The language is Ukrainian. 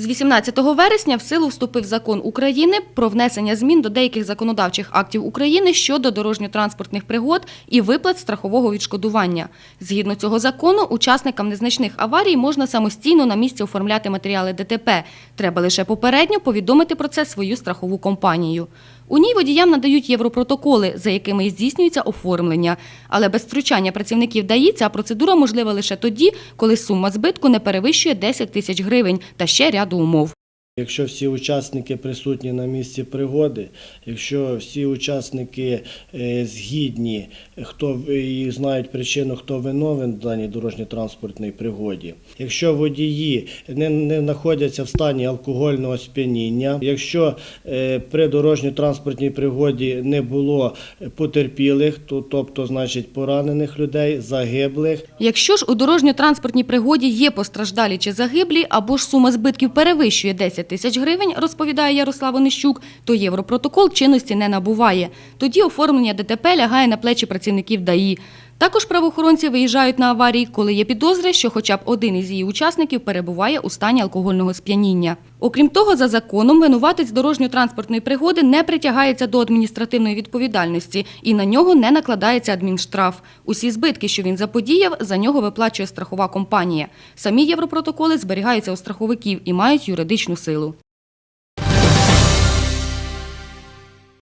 З 18 вересня в силу вступив закон України про внесення змін до деяких законодавчих актів України щодо дорожньо-транспортних пригод і виплат страхового відшкодування. Згідно цього закону, учасникам незначних аварій можна самостійно на місці оформляти матеріали ДТП. Треба лише попередньо повідомити про це свою страхову компанію. У ній водіям надають європротоколи, за якими здійснюється оформлення. Але без втручання працівників ДАІ ця процедура можлива лише тоді, коли сума збитку не перевищує 10 тисяч гривень та ще ряду умов. Якщо всі учасники присутні на місці пригоди, якщо всі учасники е, згідні, хто і знають причину, хто виновен в даній дорожньо-транспортній пригоді, якщо водії не, не знаходяться в стані алкогольного сп'яніння, якщо е, при дорожньо-транспортній пригоді не було потерпілих, то тобто, значить, поранених людей, загиблих, Якщо ж у дорожньо-транспортній пригоді є постраждалі чи загиблі, або ж сума збитків перевищує 10 тисяч гривень, розповідає Ярослав Онищук, то європротокол чинності не набуває. Тоді оформлення ДТП лягає на плечі працівників ДАІ. Також правоохоронці виїжджають на аварії, коли є підозри, що хоча б один із її учасників перебуває у стані алкогольного сп'яніння. Окрім того, за законом винуватець дорожньо-транспортної пригоди не притягається до адміністративної відповідальності і на нього не накладається адмінштраф. Усі збитки, що він заподіяв, за нього виплачує страхова компанія. Самі європротоколи зберігаються у страховиків і мають юридичну силу.